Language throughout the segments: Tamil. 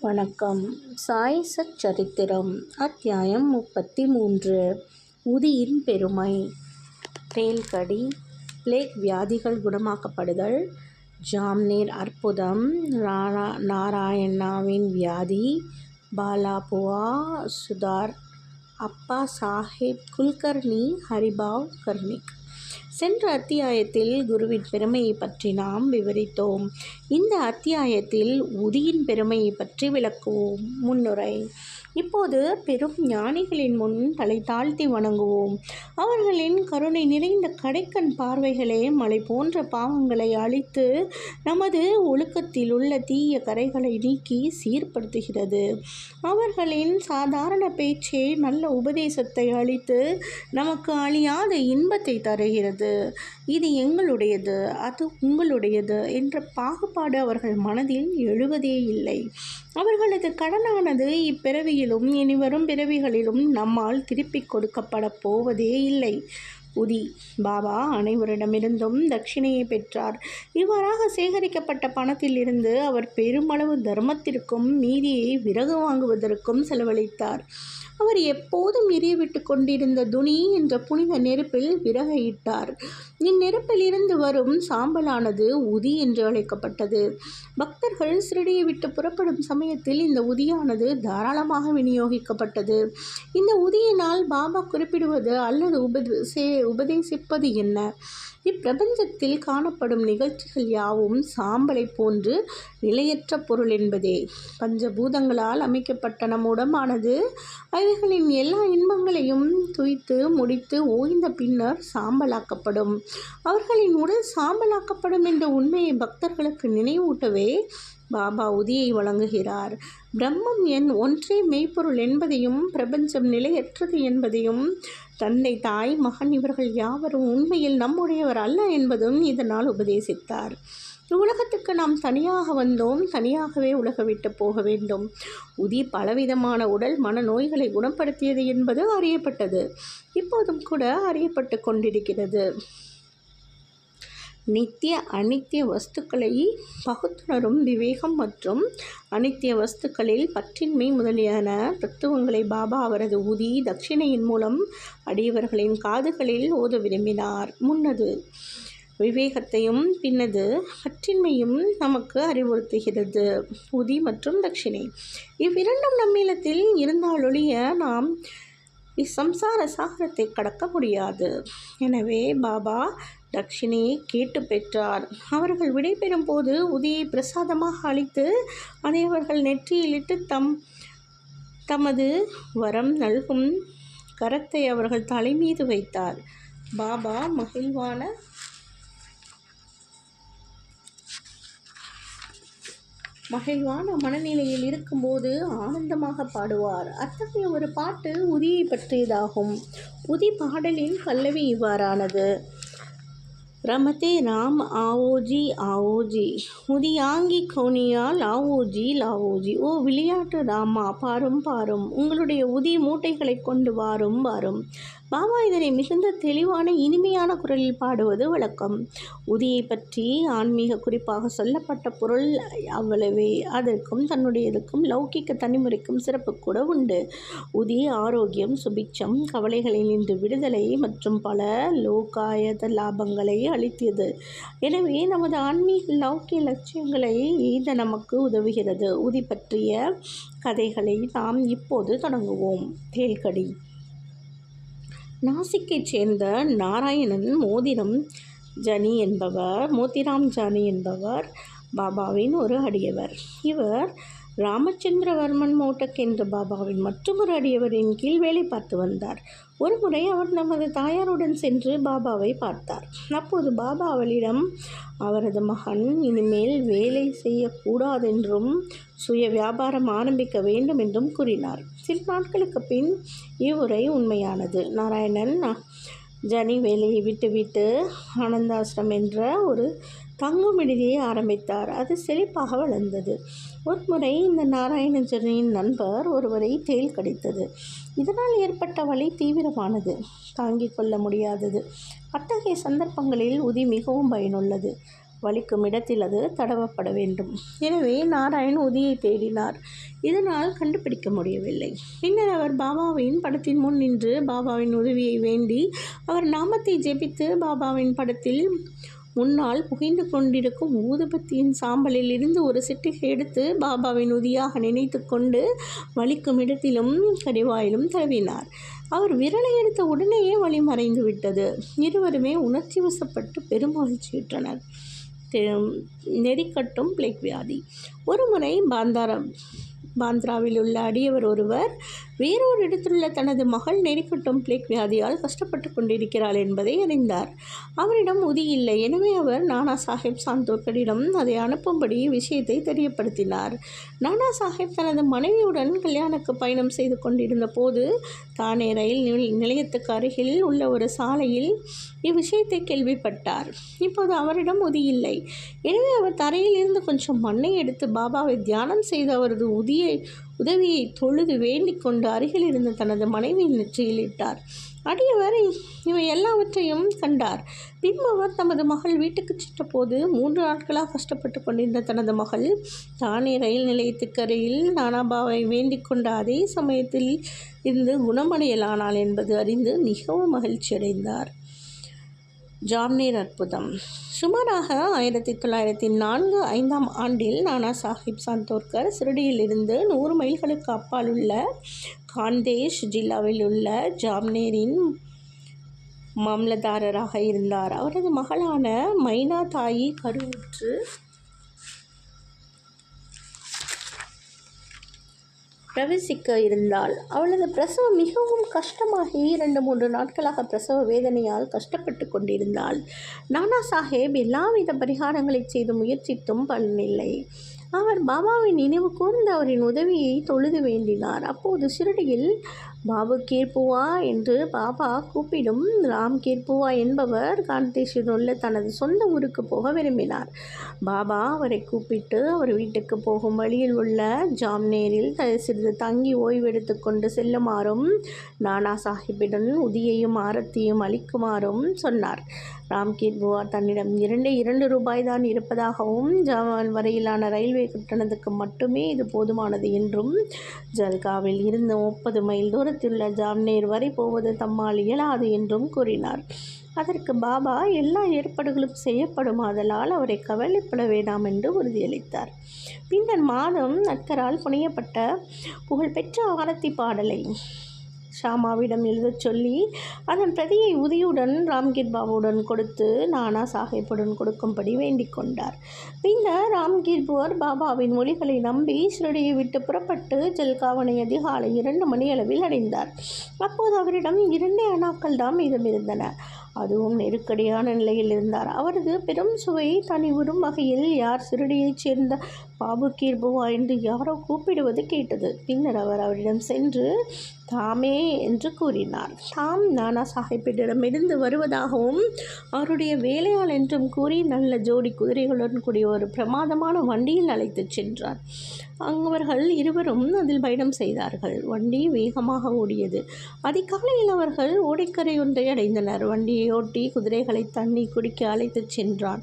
வணக்கம். சாய் சரித்திரம் அத்தியாயம் முப்பத்தி மூன்று உதியின் பெருமை. தேல்கடி பிளேக் வியாதிகள் குணமாக்கப்படுதல். ஜாம்நீர் அற்புதம். நாரா நாராயணாவின் வியாதி. பாலாபுவா சுதார் அப்பா சாஹிப் குல்கர்னி ஹரிபாவ் கர்னிக் சென்ற அத்தியாயத்தில் குருவின் பெருமையை பற்றி நாம் விவரித்தோம். இந்த அத்தியாயத்தில் உதியின் பெருமையை பற்றி விளக்குவோம். முன்னுரை. இப்போது பெரும் ஞானிகளின் முன் தலை தாழ்த்தி வணங்குவோம். அவர்களின் கருணை நிறைந்த கடைக்கண் பார்வைகளே மலை போன்ற பாவங்களை அழித்து நமது ஒழுக்கத்தில் உள்ள தீய கரைகளை நீக்கி சீர்படுத்துகிறது. அவர்களின் சாதாரண பேச்சே நல்ல உபதேசத்தை அளித்து நமக்கு அழியாத இன்பத்தை தருகிறது. இது எங்களுடையது அது உங்களுடையது என்ற பாகுபாடு அவர்கள் மனதில் எழுவதே இல்லை. அவர்களது கடனானது இப்பிறவியிலும் இனிவரும் பிறவிகளிலும் நம்மால் திருப்பிக் கொடுக்கப்பட போவதே இல்லை. உதி. பாபா அனைவரிடமிருந்தும் தட்சிணையை பெற்றார். இவ்வாறாக சேகரிக்கப்பட்ட பணத்திலிருந்து அவர் பெருமளவு தர்மத்திற்கும் மீதியை விறகு வாங்குவதற்கும் செலவழித்தார். அவர் எப்போதும் எரியவிட்டு கொண்டிருந்த துணி என்ற புனித நெருப்பில் விறகையிட்டார். இந்நெருப்பில் இருந்து வரும் சாம்பலானது உதி என்று அழைக்கப்பட்டது. பக்தர்கள் சிறடியை விட்டு புறப்படும் சமயத்தில் இந்த உதியானது தாராளமாக விநியோகிக்கப்பட்டது. இந்த உதியினால் பாபா குறிப்பிடுவது அல்லது உபதே உபதேசிப்பது என்ன? இப்பிரபஞ்சத்தில் காணப்படும் நிகழ்ச்சிகள் யாவும் சாம்பலை போன்று நிலையற்ற பொருள் என்பதே. பஞ்சபூதங்களால் அமைக்கப்பட்ட நம் உடம்பானது அவைகளின் எல்லா இன்பங்களையும் துய்த்து முடித்து ஓய்ந்த பின்னர் சாம்பலாக்கப்படும். அவர்களின் உடல் சாம்பலாக்கப்படும் என்ற உண்மையை பக்தர்களுக்கு நினைவூட்டவே பாபா உதியை வழங்குகிறார். பிரம்மம் என் ஒன்றே மெய்ப்பொருள் என்பதையும் பிரபஞ்சம் நிலையற்றது என்பதையும் தந்தை தாய் மகன் இவர்கள் யாவரும் உண்மையில் நம்முடைய உடையவர் அல்ல என்பதும் இதனால் உபதேசித்தார். உலகத்துக்கு நாம் தனியாக வந்தோம் தனியாகவே உலக விட்டு போக வேண்டும். உதி பலவிதமான உடல் மன நோய்களை குணப்படுத்தியது என்பது அறியப்பட்டது. இப்போதும் கூட அறியப்பட்டு கொண்டிருக்கிறது. நித்திய அனித்திய வஸ்துக்களை பகுத்துணரும் விவேகம் மற்றும் அனித்திய வஸ்துக்களில் பற்றின்மை முதலியான தத்துவங்களை பாபா அவரது உதி தட்சிணையின் மூலம் அடியவர்களின் காதுகளில் ஓத விரும்பினார். முன்னது விவேகத்தையும் பின்னது பற்றின்மையும் நமக்கு அறிவுறுத்துகிறது. உதி மற்றும் தட்சிணை. இவ்விரண்டும் நம்மிடத்தில் இருந்தாலொழிய நாம் இச்சம்சார சாகரத்தை கடக்க முடியாது. எனவே பாபா தட்சிணையை கேட்டு பெற்றார். அவர்கள் விடைபெறும் போது உதியை பிரசாதமாக அளித்து அதை அவர்கள் நெற்றியிலிட்டு தம் தமது வரம் நல்கும் கரத்தை அவர்கள் தலைமீது வைத்தார். பாபா மகிழ்வான மகிழ்வான மனநிலையில் இருக்கும்போது ஆனந்தமாக பாடுவார். அத்தகைய ஒரு பாட்டு உதியை பற்றியதாகும். உதி பாடலின் பல்லவி இவ்வாறானது. ரமதே ராம் ஆவோஜி ஆவோஜி. உதியாங்கி கோனியா லாவோஜி லாவோஜி. ஓ விளையாட்டு ராமா பாரும் பாரும். உங்களுடைய உதி மூட்டைகளை கொண்டு வாரும் வாரும். பாபா இதனை மிகுந்த தெளிவான இனிமையான குரலில் பாடுவது வழக்கம். உதியை பற்றி ஆன்மீக குறிப்பாக சொல்லப்பட்ட பொருள் அவ்வளவே. அதற்கும் தன்னுடையதுக்கும் லௌகிக்க தனிமுறைக்கும் சிறப்பு கூட உண்டு. உதி ஆரோக்கியம் சுபிச்சம் கவலைகளில் நின்று விடுதலை மற்றும் பல லோகாயத லாபங்களை அளித்தது. எனவே நமது ஆன்மீக லௌக்கிய லட்சியங்களை எய்த நமக்கு உதவுகிறது. உதி பற்றிய கதைகளை நாம் இப்போது தொடங்குவோம். தேல்கடி நாசிக்கைச் சேர்ந்த நாராயணன் மோதிரம் ஜனி என்பவர் மோதிராம் ஜானி என்பவர் பாபாவின் ஒரு அடியவர். இவர் ராமச்சந்திரவர்மன் மோட்டக் என்ற பாபாவின் மற்றொரு அடியவரின் கீழ் வேலை பார்த்து வந்தார். ஒரு முறை அவர் நமது தாயாருடன் சென்று பாபாவை பார்த்தார். அப்போது பாபா அவளிடம் அவரது மகன் இனிமேல் வேலை செய்யக்கூடாதென்றும் சுய வியாபாரம் ஆரம்பிக்க வேண்டும் என்றும் கூறினார். சில நாட்களுக்கு பின் இவ்வுரை உண்மையானது. நாராயணன் ஜனி வேலையை விட்டுவிட்டு ஆனந்தாசிரம் என்ற ஒரு தங்கும் விடுதியை ஆரம்பித்தார். அது செழிப்பாக வளர்ந்தது. ஒரு முறை இந்த நாராயணஜனின் நண்பர் ஒருவரை தேல் கடித்தது. இதனால் ஏற்பட்ட வலி தீவிரமானது. தாங்கிக் கொள்ள முடியாதது. அத்தகைய சந்தர்ப்பங்களில் உதி மிகவும் பயனுள்ளது. வலிக்கும் இடத்தில் அது தடவப்பட வேண்டும். எனவே நாராயண் உதியை தேடினார். இதனால் கண்டுபிடிக்க முடியவில்லை. பின்னர் அவர் பாபாவின் படத்தின் முன் நின்று பாபாவின் உதவியை வேண்டி அவர் நாமத்தை ஜெபித்து பாபாவின் படத்தில் முன்னால் புகைந்து கொண்டிருக்கும் ஊதுபத்தியின் சாம்பலில் இருந்து ஒரு சிட்டிகை எடுத்து பாபாவின் உதியாக நினைத்து கொண்டு வலிக்கும் இடத்திலும் கடிவாயிலும் தழுவினார் அவர் விரலை எடுத்த உடனேயே வழி மறைந்து விட்டது இருவருமே உணர்ச்சி வசப்பட்டு பெருமகிழ்ச்சியுற்றனர். நெறிக்கட்டும் பிளேக் வியாதி. ஒருமுறை பாந்தாரம் பாந்த்ராவில் உள்ள அடியவர் ஒருவர் வேறொரு இடத்திலுள்ள தனது மகள் நெறிக்கட்டும் பிளேக் வியாதியால் கஷ்டப்பட்டு கொண்டிருக்கிறாள் என்பதை அறிந்தார். அவரிடம் உதி இல்லை. எனவே அவர் நானா சாஹேப் சாந்தோக்கரிடம் அதை அனுப்பும்படி விஷயத்தை தெரியப்படுத்தினார். நானா சாஹேப் தனது மனைவியுடன் கல்யாணுக்கு பயணம் செய்து கொண்டிருந்த போது தானே ரயில் நிலையத்துக்கு அருகில் உள்ள ஒரு சாலையில் இவ்விஷயத்தை கேள்விப்பட்டார். இப்போது அவரிடம் உதி இல்லை. எனவே அவர் தரையில் இருந்து கொஞ்சம் மண்ணை எடுத்து பாபாவை தியானம் செய்து அவரது உதியை உதவியை தொழுது வேண்டிக் கொண்டு அருகில் இருந்த தனது மனைவியின் நெற்றியில் இட்டார் அடியவர் இவை எல்லாவற்றையும் கண்டார். பின்பவர் தமது மகள் வீட்டுக்கு சென்றபோது மூன்று நாட்களாக கஷ்டப்பட்டு கொண்டிருந்த தனது மகள் தானே ரயில் நிலையத்துக்கு அருகில் நானாபாவை வேண்டிக் கொண்ட அதே சமயத்தில் இருந்து குணமடையலானாள் என்பது அறிந்து மிகவும் மகிழ்ச்சி அடைந்தார் ஜாம்னீர் அற்புதம். சுமாராக ஆயிரத்தி தொள்ளாயிரத்தி நான்கு ஐந்தாம் ஆண்டில் நானா சாஹிப் சந்தோர்கர் சிறுடியிலிருந்து நூறு மைல்களுக்கு அப்பால் உள்ள காந்தேஷ் ஜில்லாவில் உள்ள ஜாம்னேரின் மாமலதாரராக இருந்தார். அவரது மகளான மைனா தாயி கருவுற்று பிரவேசிக்க இருந்தால் அவளது பிரசவம் மிகவும் கஷ்டமாகி இரண்டு மூன்று நாட்களாக பிரசவ வேதனையால் கஷ்டப்பட்டு கொண்டிருந்தாள். நானா சாஹேப் எல்லாவித பரிகாரங்களை செய்து முயற்சித்தும் பலனில்லை அவர் பாபாவின் நினைவு கூர்ந்து அவரின் உதவியை தொழுது வேண்டினார். அப்போது சிறுடியில் பாபு கீர்புவா என்று பாபா கூப்பிடும். ராம் கேர்புவா என்பவர் காந்தேஷில் தனது சொந்த ஊருக்கு போக விரும்பினார். பாபா அவரை கூப்பிட்டு அவர் வீட்டுக்கு போகும் வழியில் உள்ள ஜாம்நேரில் த சிறிது தங்கி ஓய்வெடுத்து கொண்டு செல்லுமாறும் நானா சாஹிப்பிடம் உதியையும் ஆரத்தியும் அளிக்குமாறும் சொன்னார். ராம்கீர் புவார் தன்னிடம் இரண்டே இரண்டு ரூபாய் தான் இருப்பதாகவும் ஜவான் வரையிலான ரயில்வே கட்டணத்துக்கு மட்டுமே இது போதுமானது என்றும் ஜல்காவில் இருந்து முப்பது மைல் தூரத்திலுள்ள ஜாம்னேர் வரை போவது தம்மால் இயலாது என்றும் கூறினார். அதற்கு பாபா எல்லா ஏற்பாடுகளும் செய்யப்படும் ஆதலால் அவரை கவலைப்பட வேண்டாம் என்று உறுதியளித்தார். பின்னர் மாதம் நட்கரால் புனையப்பட்ட புகழ்பெற்ற ஆரத்தி பாடலை ஷாமாவிடம் எழுதச் சொல்லி அதன் பிரதியை உதியுடன் ராம்கீர் பாபுவுடன் கொடுத்து நானா சாஹிப்புடன் கொடுக்கும்படி வேண்டிக் கொண்டார். பின்னர் ராம்கீர் புவர் பாபாவின் மொழிகளை நம்பி ஷிரடியை விட்டு புறப்பட்டு ஜல்காவனை அதிகாலை இரண்டு மணி அளவில் அடைந்தார். அப்போது அவரிடம் இரண்டே அணாக்கள் தான் மீதமிருந்தன அதுவும் நெருக்கடியான நிலையில் இருந்தார். அவரது பெரும் சுவை தனி வரும் வகையில் யார் சிறுடியைச் சேர்ந்த பாபு கீர்புவா என்று யாரோ கூப்பிடுவது கேட்டது. பின்னர் அவர் அவரிடம் சென்று தாமே என்று கூறினார். தாம் நானா சாஹிப்பிடமிருந்து வருவதாகவும் அவருடைய வேலையாள் என்றும் கூறி நல்ல ஜோடி குதிரைகளுடன் கூடிய ஒரு பிரமாதமான வண்டியில் அழைத்துச் சென்றார். அவர்கள் இருவரும் அதில் பயணம் செய்தார்கள். வண்டி வேகமாக ஓடியது. அதிகாலையில் அவர்கள் ஓடைக்கரை ஒன்றை அடைந்தனர். வண்டியை ஓட்டி குதிரைகளை தண்ணி குடிக்க அழைத்துச் சென்றான்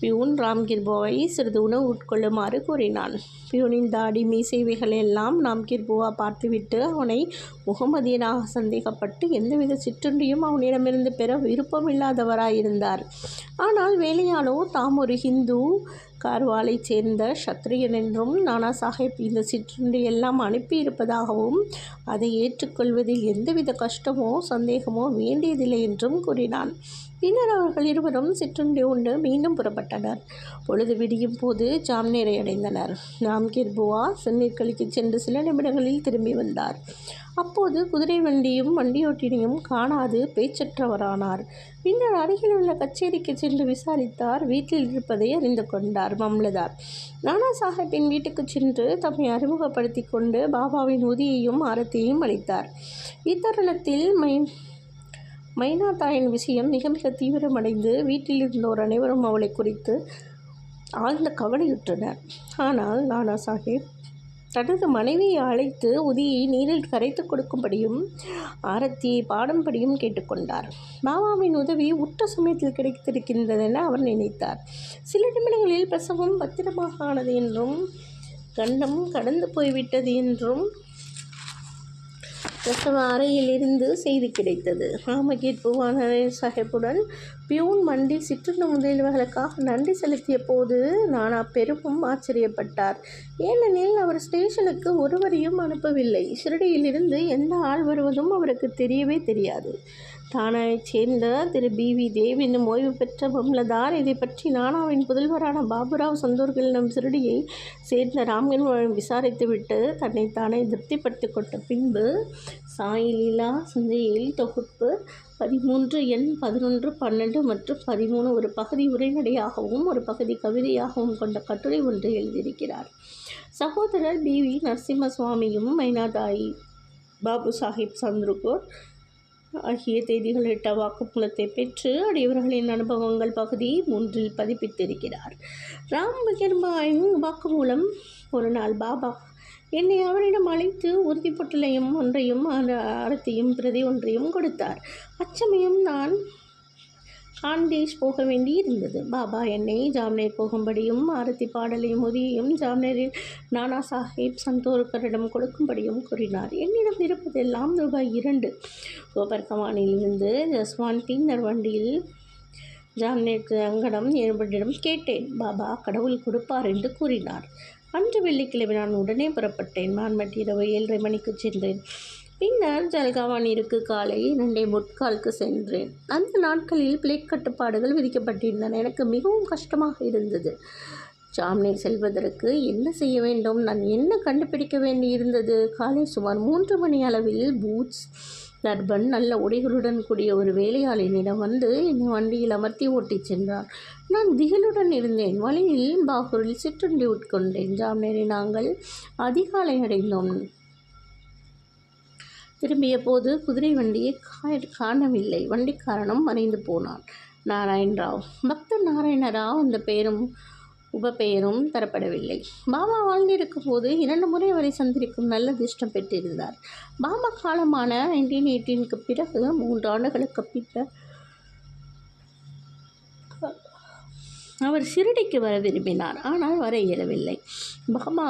பியூன் ராம்கிர்போவை சிறிது உணவு உட்கொள்ளுமாறு கூறினான். பியூனின் தாடி மீசைவைகள் எல்லாம் ராம்கிர்போவா பார்த்துவிட்டு அவனை முகமதியனாக சந்தேகப்பட்டு எந்தவித சிற்றுண்டியும் அவனிடமிருந்து பெற விருப்பமில்லாதவராயிருந்தார். ஆனால் வேலையானோ தாம் ஒரு ஹிந்து கார்வாலைச் சேர்ந்த சத்ரியன் என்றும் நானா சாஹேப் இந்த சிற்றுண்டி எல்லாம் அனுப்பியிருப்பதாகவும் அதை ஏற்றுக்கொள்வதில் எந்தவித கஷ்டமோ சந்தேகமோ வேண்டியதில்லை என்றும் கூறினான். பின்னர் அவர்கள் இருவரும் சிற்றுண்டி உண்டு மீண்டும் புறப்பட்டனர். பொழுது விடியும் போது ஜாம்நேரை அடைந்தனர் ராம்கீர் புவா செந்நீர்கழிக்கு சென்று சில நிமிடங்களில் திரும்பி வந்தார். அப்போது குதிரை வண்டியும் வண்டியோட்டினையும் காணாது பேச்சற்றவரானார். பின்னர் அருகில் உள்ள கச்சேரிக்கு சென்று விசாரித்தார். வீட்டில் இருப்பதை அறிந்து கொண்டார் மம்லதார் நானா சாஹிப்பின் வீட்டுக்கு சென்று தம்மை அறிமுகப்படுத்தி கொண்டு பாபாவின் உதியையும் ஆரத்தியையும் அளித்தார். இத்தருணத்தில் மை மைனா தாயின் விஷயம் மிக மிக தீவிரமடைந்து வீட்டில் இருந்தோர் அனைவரும் அவளை குறித்து ஆழ்ந்த கவலையுற்றனர். ஆனால் நானா சாஹிப் தனது மனைவியை அழைத்து உதியை நீரில் கரைத்து கொடுக்கும்படியும் ஆரத்தியை பாடும்படியும் கேட்டுக்கொண்டார். பாபாவின் உதவி உற்ற சமயத்தில் கிடைத்திருக்கின்றதென அவர் நினைத்தார். சில நிமிடங்களில் பிரசவம் பத்திரமாக ஆனது என்றும் கண்டம் கடந்து போய்விட்டது என்றும் பிரசவ அறையிலிருந்து செய்தி கிடைத்தது. ராமகீர் புவானரே சாஹிப்புடன் பியூன் மண்டி சிற்றுண்டு முதலியவர்களுக்காக நன்றி செலுத்திய போது நானா பெருமும் ஆச்சரியப்பட்டார். ஏனெனில் அவர் ஸ்டேஷனுக்கு ஒருவரையும் அனுப்பவில்லை. ஷிரடியிலிருந்து எந்த ஆள் வருவதும் அவருக்கு தெரியவே தெரியாது. தானாவைச் சேர்ந்த திரு பி. வி. தேவ் என்னும் ஓய்வு பெற்ற பம்லதார் இதை பற்றி நானாவின் புதல்வரான பாபுராவ் சந்தோர்களிடம் சிறுடியை சேர்ந்த ராம்கன் விசாரித்துவிட்டு தன்னை தானே திருப்திப்படுத்தி கொண்ட பின்பு சாயிலீலா சந்தையில் தொகுப்பு பதிமூன்று எண் பதினொன்று பன்னெண்டு மற்றும் பதிமூணு ஒரு பகுதி உரைநடையாகவும் ஒரு பகுதி கவிதையாகவும் கொண்ட கட்டுரை ஒன்று எழுதியிருக்கிறார். சகோதரர் பி. வி. நரசிம்ம சுவாமியும் மைனாதாயி பாபு சாஹிப் சந்திரகோர் ஆகிய தேதிகளிட்ட வாக்குமூலத்தை பெற்று அடியவர்களின் அனுபவங்கள் பகுதி மூன்றில் பதிப்பித்திருக்கிறார். ராம் பகிர்பாயின் வாக்குமூலம் ஒரு நாள் பாபா என்னை அவரிடம் அழைத்து உறுதிப்பொட்டலையும் ஒன்றையும் அறத்தையும் பிரதி ஒன்றையும் கொடுத்தார். அச்சமயம் நான் ஆண்டேஷ் போக வேண்டி இருந்தது பாபா என்னை ஜாம்னேர் போகும்படியும் ஆரத்தி பாடலையும் உதவியும் ஜாம்னேரில் நானா சாஹிப் சந்தோர்கரிடம் கொடுக்கும்படியும் கூறினார். என்னிடம் இருப்பதெல்லாம் ரூபாய் இரண்டு. கோபர்கமானிலிருந்து ஜஸ்வான் பின்னர் வண்டியில் ஜாம்னேர் அங்கடம் என்பதிடம் கேட்டேன். பாபா கடவுள் கொடுப்பார் என்று கூறினார். அன்று வெள்ளிக்கிழமை நான் உடனே புறப்பட்டேன். மான்மட்டி இரவு ஏழரை மணிக்கு சென்றேன். பின்னர் ஜல்காவானிற்கு காலை இரண்டே முட்காலுக்கு சென்றேன். அந்த நாட்களில் பிளேக் கட்டுப்பாடுகள் விதிக்கப்பட்டிருந்தன. எனக்கு மிகவும் கஷ்டமாக இருந்தது. ஜாம்னை செல்வதற்கு என்ன செய்ய வேண்டும்? நான் என்ன கண்டுபிடிக்க வேண்டியிருந்தது? காலை சுமார் மூன்று மணி அளவில் பூட்ஸ் நர்பன் நல்ல உடைகளுடன் கூடிய ஒரு வேலையாளினிடம் வந்து என்னை வண்டியில் அமர்த்தி ஓட்டிச் சென்றார். நான் திகிலுடன் இருந்தேன். வழியில் பாகூரில் சிற்றுண்டி உட்கொண்டேன். ஜாம்னேரை நாங்கள் அதிகாலை அடைந்தோம். திரும்பிய போது குதிரை வண்டியை காணவில்லை. வண்டிக்காரனும் மறைந்து போனான். நாராயண் ராவ் பக்தர் நாராயண ராவ் அந்த பெயரும் உபப்பெயரும் தரப்படவில்லை. பாபா வாழ்ந்திருக்கும் போது இரண்டு முறை அவரை சந்திக்கும் நல்ல அதிர்ஷ்டம் பெற்றிருந்தார். பாபா காலமான நைன்டீன் எயிட்டீனுக்கு பிறகு மூன்று ஆண்டுகளுக்கு பின்னர் அவர் சிறுடிக்கு வர விரும்பினார். ஆனால் வர இயலவில்லை. பாபா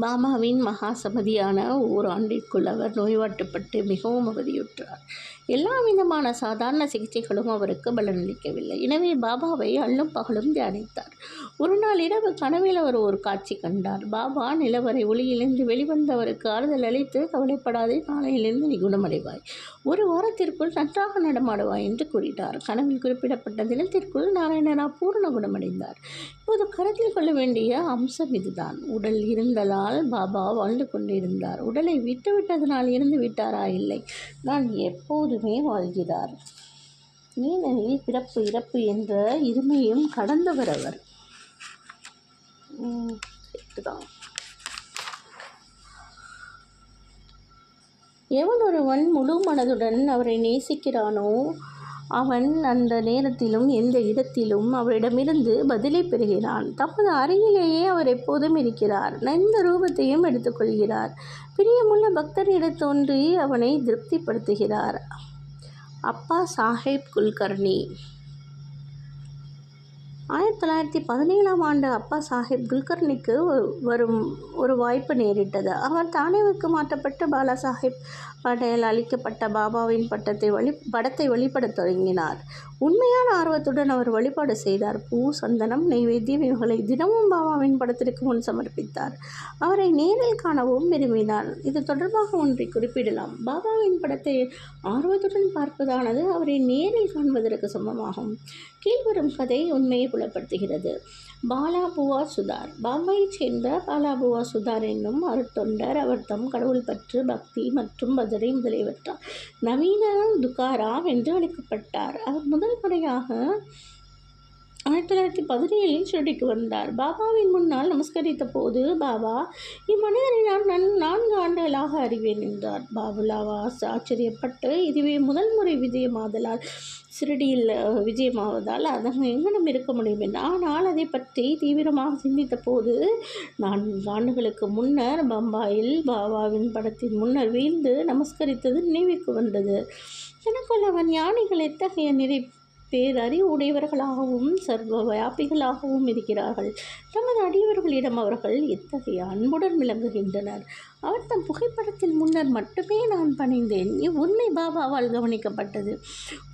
பாபாவின் மகா சமதியான ஓராண்டிற்குள் அவர் நோய்வாட்டுப்பட்டு மிகவும் அவதியுற்றார். எல்லா விதமான சாதாரண சிகிச்சைகளும் அவருக்கு பலனளிக்கவில்லை. எனவே பாபாவை அள்ளும் பகலும் தியானித்தார். ஒரு நாள் இரவு கனவில் அவர் ஒரு காட்சி கண்டார். பாபா நிலவரை ஒளியிலிருந்து வெளிவந்தவருக்கு ஆறுதல் அளித்து கவலைப்படாதே நாளையிலிருந்து நீ குணமடைவாய் ஒரு வாரத்திற்குள் நன்றாக நடமாடுவாய் என்று கூறினார். கனவில் குறிப்பிடப்பட்ட தினத்திற்குள் நாராயணரா பூர்ண குணமடைந்தார். இப்போது கருத்தில் கொள்ள வேண்டிய அம்சம் இதுதான். உடல் இருந்ததால் பாபா வாழ்ந்து கொண்டிருந்தார். உடலை விட்டுவிட்டதனால் இருந்து விட்டாரா இல்லை. நான் எப்போதுமே வாழ்கிறார். ஏனெனில் பிறப்பு இறப்பு என்ற இருமையும் கடந்தவர் அவர். எவன் ஒருவன் முழு மனதுடன் அவரை நேசிக்கிறானோ அவன் அந்த நேரத்திலும் எந்த இடத்திலும் அவரிடமிருந்து பதிலை பெறுகிறான். தமது அருகிலேயே அவர் எப்போதும் இருக்கிறார். எந்த ரூபத்தையும் எடுத்துக்கொள்கிறார் பிரியமுள்ள பக்தரிடம் தோன்றி அவனை திருப்திப்படுத்துகிறார். அப்பா சாஹேப் குல்கர்னி ஆயிரத்தி தொள்ளாயிரத்தி பதினேழாம் ஆண்டு அப்பா சாஹிப் குல்கர்னிக்கு வரும் ஒரு வாய்ப்பு நேரிட்டது. அவர் தானேவுக்கு மாற்றப்பட்டு பாலா சாஹிப் பட்டேல் அளிக்கப்பட்ட பாபாவின் பட்டத்தை வழி படத்தை வழிபடத் தொடங்கினார். உண்மையான ஆர்வத்துடன் அவர் வழிபாடு செய்தார். பூ சந்தனம் நெய்வேத்தியம் இவர்களை தினமும் பாபாவின் படத்திற்கு முன் சமர்ப்பித்தார். அவரை நேரில் காணவும் விரும்பினார். இது தொடர்பாக ஒன்றை குறிப்பிடலாம். பாபாவின் படத்தை ஆர்வத்துடன் பார்ப்பதானது அவரை நேரில் காண்பதற்கு சமமாகும். கீழ்வரும் கதை உண்மையை புலப்படுத்துகிறது. பாலாபுவா சுதார் பாம்பையைச் சேர்ந்த பாலாபுவா சுதார் என்னும் அருத்தொண்டர் அவர் தம் கடவுள் பற்று பக்தி மற்றும் பஜனை முதலியவற்றால் நவீன துகாராம் என்று அழைக்கப்பட்டார். அவர் முதல் முறையாக ஆயிரத்தி தொள்ளாயிரத்தி பதினேழில் ஷிரடிக்கு வந்தார். பாபாவின் முன்னால் நமஸ்கரித்த போது பாபா இம்மனிதனை நான் நன் நான்கு ஆண்டுகளாக அறிவேன் என்றார். பாபுலாவாஸ் ஆச்சரியப்பட்டு இதுவே முதல் முறை விஜயமாதலால் சிறடியில் விஜயமாவதால் அதன் எங்கனம் இருக்க முடியும். என்று ஆனால் அதை பற்றி தீவிரமாக சிந்தித்த போது நான்கு ஆண்டுகளுக்கு முன்னர் பம்பாயில் பாபாவின் படத்தின் முன்னர் வீழ்ந்து நமஸ்கரித்தது நினைவுக்கு வந்தது. எனக்குள் அவன் ஞானிகள் எத்தகைய நிறை பேரறிவு உடையவர்களாகவும் சர்வ வியாபிகளாகவும் இருக்கிறார்கள். தமது அடியவர்களிடம் அவர்கள் எத்தகைய அன்புடன் விளங்குகின்றனர். அவர் தம் புகைப்படத்தில் முன்னர் மட்டுமே நான் பணிந்தேன். இவ்வுண்மை பாபாவால் கவனிக்கப்பட்டது.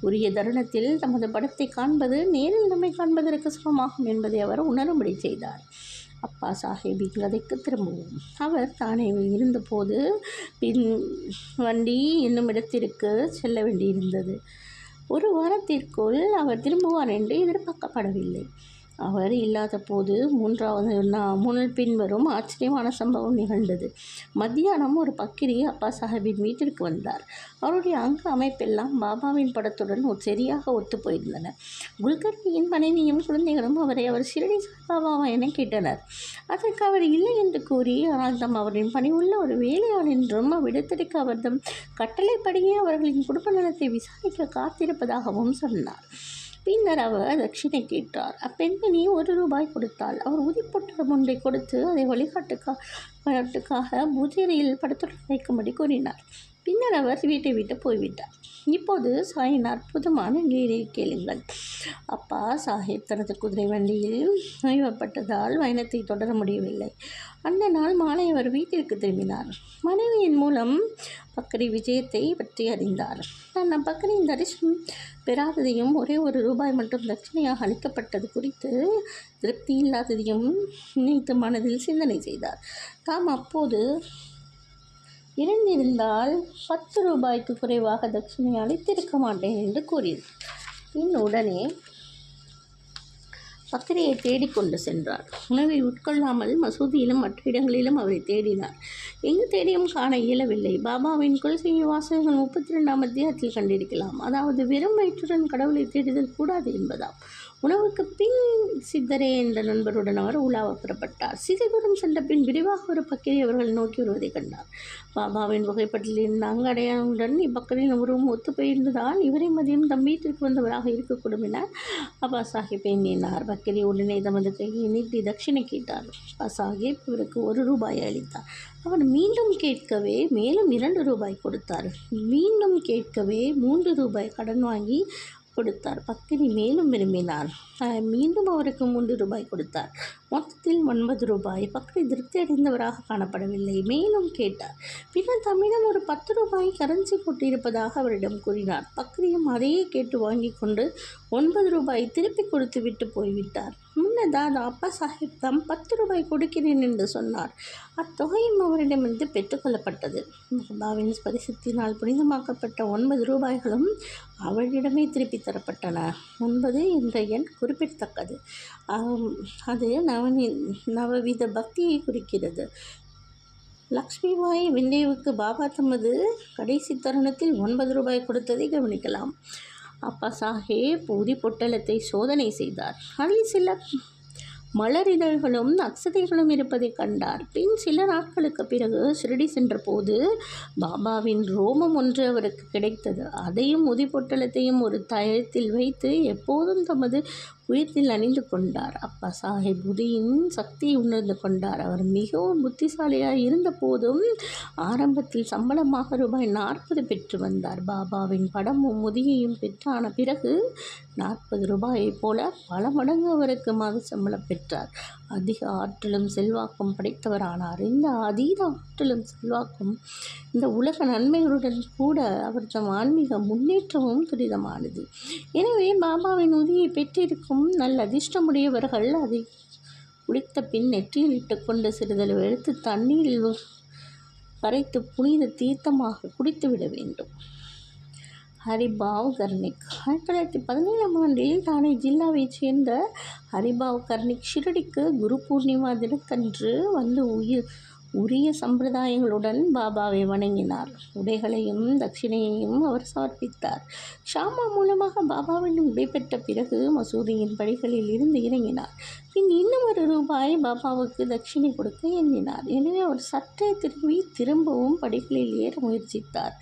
உரிய தருணத்தில் தமது படத்தை காண்பது நேரில் நம்மை காண்பதற்கு சமமாகும் என்பதை அவர் உணரும்படி செய்தார். அப்பா சாஹேபி கதைக்கு திரும்புவோம். அவர் தானே இருந்தபோது பின் வண்டி என்னும் இடத்திற்கு செல்ல வேண்டியிருந்தது. ஒரு வாரத்திற்குள் அவர் திரும்புவார் என்று எதிர்பார்க்கப்படவில்லை. அவர் இல்லாத போது மூன்றாவது நா- முன் பின்வரும் ஆச்சரியமான சம்பவம் நிகழ்ந்தது. மத்தியானம் ஒரு பக்கிரி அப்பா சாஹிப்பின் வீட்டிற்கு வந்தார். அவருடைய அங்க அமைப்பெல்லாம் பாபாவின் படத்துடன் ஒரு சரியாக ஒத்து போயிருந்தன. குல்கர்னியின் மனைவியும் குழந்தைகளும் அவரை அவர் சிறடி பாபாவா என கேட்டனர். அதற்கு அவர் இல்லை என்று கூறி ஆனால் தம் அவரின் பணிவுள்ள ஒரு வேலையாள் என்றும் அவ்விடத்திற்கு அவர் தம் கட்டளைப்படியே அவர்களின் குடும்ப நலத்தை விசாரிக்க காத்திருப்பதாகவும் சொன்னார். பின்னர் அவர் தட்சிணை கேட்டார். அப்பெண்மணி ஒரு ரூபாய் கொடுத்தாள் அவர் உதிப்பொட்டலம் ஒன்றை கொடுத்து அதை வழிகாட்டுக்கா வழிகாட்டுக்காக பூஜையில் படுத்துடன் வைக்கும்படி கூறினார். பின்னர் அவர் வீட்டை விட்டு போய்விட்டார். இப்போது சாயின் அற்புதமான நீரை கேளுங்கள். அப்பா சாஹிப் தனது குதிரை வண்டியில் நோய்வப்பட்டதால் பயணத்தை தொடர முடியவில்லை. அந்த நாள் மாலை அவர் வீட்டிற்கு திரும்பினார். மனைவியின் மூலம் பக்கரி விஜயத்தை பற்றி அறிந்தார். நான் அப்பக்கரியின் தரிசனம் பெறாததையும் ஒரே ஒரு ரூபாய் மட்டும் தட்சணையாக அளிக்கப்பட்டது குறித்து திருப்தி இல்லாததையும் நினைத்து மனதில் சிந்தனை செய்தார். தாம் அப்போது இருந்திருந்தால் பத்து ரூபாய்க்கு குறைவாக தட்சிணை அளித்திருக்க மாட்டேன் என்று கூறியது. பின் உடனே பக்கரியை தேடிக்கொண்டு சென்றார். உணவை உட்கொள்ளாமல் மசூதியிலும் மற்ற இடங்களிலும் அவரை தேடினார். எங்கு தேடியும் காண இயலவில்லை. பாபாவின் கொள்கையை வாசகங்கள் முப்பத்தி ரெண்டாம் அத்தியாயத்தில் கண்டிருக்கலாம். அதாவது வெறும் வயிற்றுடன் கடவுளை தேடுதல் கூடாது என்பதாம். உணவுக்கு பின் சித்தரே என்ற நண்பருடன் அவர் உலாவ புறப்பட்டார். சிறிது தூரம் சென்ற பின் விரிவாக ஒரு பக்கரை அவர்கள் நோக்கி வருவதை கண்டார். பாபாவின் புகைப்படத்தில் இருந்த அங்கடையானுடன் இப்பக்கரின் உருவம் ஒத்து போயிருந்ததால் இவரை மதியம் தம் வீட்டிற்கு வந்தவராக இருக்கக்கூடும் என அப்பா சாஹிப் எண்ணினார். பக்கரி உடனே தமது கையை நீட்டி தட்சிணை கேட்டார். அப்பா சாஹிப் இவருக்கு ஒரு ரூபாய் அளித்தார். அவர் மீண்டும் கேட்கவே மேலும் இரண்டு ரூபாய் கொடுத்தார். மீண்டும் கேட்கவே மூன்று ரூபாய் கடன் வாங்கி கொடுத்தார். பக்கினி மேலும் விரும்பினார். மீண்டும் அவருக்கு மூன்று ரூபாய் கொடுத்தார். மொத்தத்தில் ஒன்பது ரூபாய். பக்கிரி திருப்தி அடைந்தவராக காணப்படவில்லை. மேலும் கேட்டார். பின்னர் தம்மிடம் ஒரு பத்து ரூபாய் கரன்சி போட்டிருப்பதாக அவரிடம் கூறினார். பக்ரியும் அதையே கேட்டு வாங்கி கொண்டு ஒன்பது ரூபாய் திருப்பி கொடுத்து விட்டு போய்விட்டார். முன்னதாக அப்பா சாஹிப் தாம் பத்து ரூபாய் கொடுக்கிறேன் என்று சொன்னார். அத்தொகையும் அவரிடமிருந்து பெற்றுக்கொள்ளப்பட்டது பாபாவின் ஸ்பரிசத்தினால் புனிதமாக்கப்பட்ட ஒன்பது ரூபாய்களும் அவரிடமே திருப்பி தரப்பட்டன. ஒன்பது என்ற எண் குறிப்பிடத்தக்கது. ஆம், அது நவனி நவவித பக்தியை குறிக்கிறது. லக்ஷ்மிபாய் விந்தேவுக்கு பாபா தமது கடைசி தருணத்தில் ஒன்பது ரூபாய் கொடுத்ததை கவனிக்கலாம். அப்பா சாஹேப் உதி பொட்டலத்தை சோதனை செய்தார். அதில் சில மலரிதழ்களும் அக்ஷதைகளும் இருப்பதை கண்டார். பின் சில நாட்களுக்கு பிறகு ஷிரடி சென்றபோது பாபாவின் ரோமம் ஒன்று அவருக்கு கிடைத்தது. அதையும் உதிப்பொட்டலத்தையும் ஒரு தயத்தில் வைத்து எப்போதும் தமது உயரத்தில் அணிந்து கொண்டார். அப்பா சாஹிப் உதியின் சக்தியை உணர்ந்து கொண்டார். அவர் மிகவும் புத்திசாலியாக இருந்த போதும் ஆரம்பத்தில் சம்பளமாக ரூபாய் நாற்பது பெற்று வந்தார். பாபாவின் படமும் முதியையும் பெற்றான பிறகு நாற்பது ரூபாயைப் போல பல மடங்கு அவருக்கு மாத சம்பளம் பெற்றார். அதிக ஆற்றலும் செல்வாக்கும் படைத்தவரானார். இந்த அதீத ஆற்றலும் செல்வாக்கும் இந்த உலக நன்மைகளுடன் கூட அவர் தம் ஆன்மீக முன்னேற்றமும் துரிதமானது. எனவே பாபாவின் உதவியை பெற்றிருக்கும் நல்ல அதிர்ஷ்டமுடையவர்கள் அதை குடித்த பின் நெற்றியில் இட்டுக்கொண்டு சிறிதளவு எடுத்து தண்ணீரில் கரைத்து புனித தீர்த்தமாக குடித்துவிட வேண்டும். ஹரிபாவ் கர்னிக் ஆயிரத்தி தொள்ளாயிரத்தி பதினேழாம் ஆண்டில் தானே ஜில்லாவைச் சேர்ந்த ஹரிபாவ் கர்னிக் ஷிரடிக்கு குரு பூர்ணிமா தினத்தன்று வந்து உயிர் உரிய சம்பிரதாயங்களுடன் பாபாவை வணங்கினார். உடைகளையும் தட்சிணையையும் அவர் சமர்ப்பித்தார். ஷாமா மூலமாக பாபாவிடம் விடைபெற்ற பிறகு மசூதியின் படிகளில் இருந்து இறங்கினார். பின் இன்னும் ஒரு ரூபாய் பாபாவுக்கு தட்சிணை கொடுக்க எண்ணினார். எனவே அவர் சற்றே திரும்பி திரும்பவும் படிகளில் ஏற முயற்சித்தார்.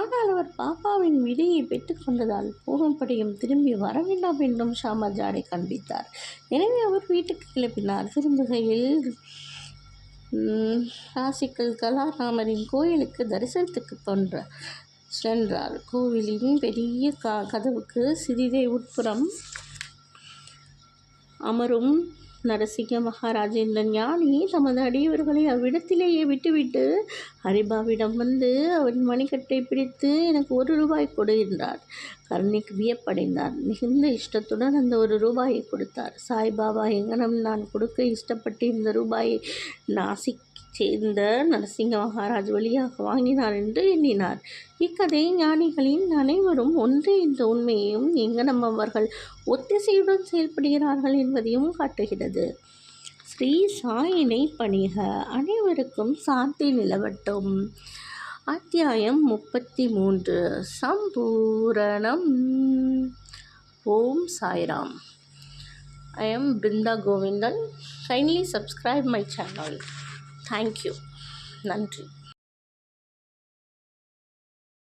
ஆனால் அவர் பாபாவின் விடையை பெற்றுக்கொண்டதால் போகும் படியும் திரும்பி வர வேண்டாம் என்றும் ஷாமாஜாடை காண்பித்தார். எனவே அவர் வீட்டுக்கு கிளப்பினார் திரும்புகையில் ராசிக்கல் கலாராமரின் கோயிலுக்கு தரிசனத்துக்கு போன்ற சென்றார் கோவிலின் பெரிய க கதவுக்கு சிறிதே உட்புறம் அமரும் நரசிங்க மகாராஜேந்திரன் ஞானி தமது அடியவர்களை அவ்விடத்திலேயே விட்டுவிட்டு ஹரிபாவிடம் வந்து அவன் மணிக்கட்டை பிடித்து எனக்கு ஒரு ரூபாய் கொடு என்றார். கருணிக்கு வியப்படைந்தார். மிகுந்த இஷ்டத்துடன் அந்த ஒரு ரூபாயை கொடுத்தார். சாய்பாபா எங்கனம் நான் கொடுக்க இஷ்டப்பட்டு இந்த ரூபாயை நாசிக் சேர்ந்த நரசிங்க மகாராஜ் வழியாக வாங்கினார் என்று எண்ணினார். இக்கதை ஞானிகளின் அனைவரும் ஒன்று என்ற உண்மையையும் எங்க அவர்கள் ஒத்திசையுடன் செயல்படுகிறார்கள் என்பதையும் காட்டுகிறது. ஸ்ரீ சாயினை பணிக. அனைவருக்கும் சாந்தி நிலவட்டும். அத்தியாயம் முப்பத்தி மூன்று Sampooranam. Om Sairam. I am Brinda Govindan. Kindly subscribe my channel. Thank you நன்றி